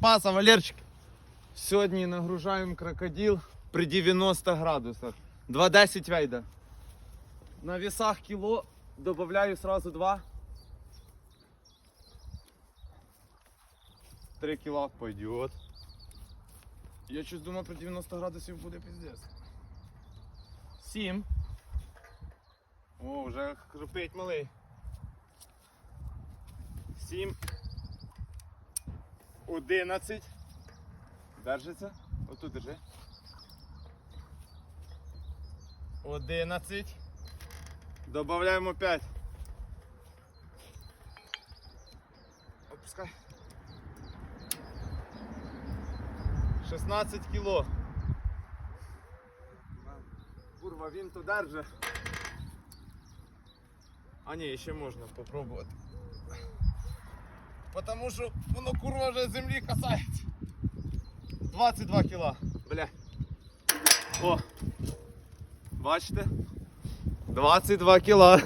Паса, Валерчик. Сьогодні нагружаємо крокодил при 90 градусах. 2,10 вейда. На весах кіло добавляю сразу 2. 3 кіла пойдет. Я щось думав при 90 градусів буде піздець. 7. О, вже хрипить малий. 7. 11. Держиться. Отут держи. 11. Добавляємо 5. Опускай. 16 кіло. Курва, він то держить. А ні, ще можна попробувати. Потому що воно курва вже землі касається. 22 кіла. Бля. О. Бачите? 22 кіла.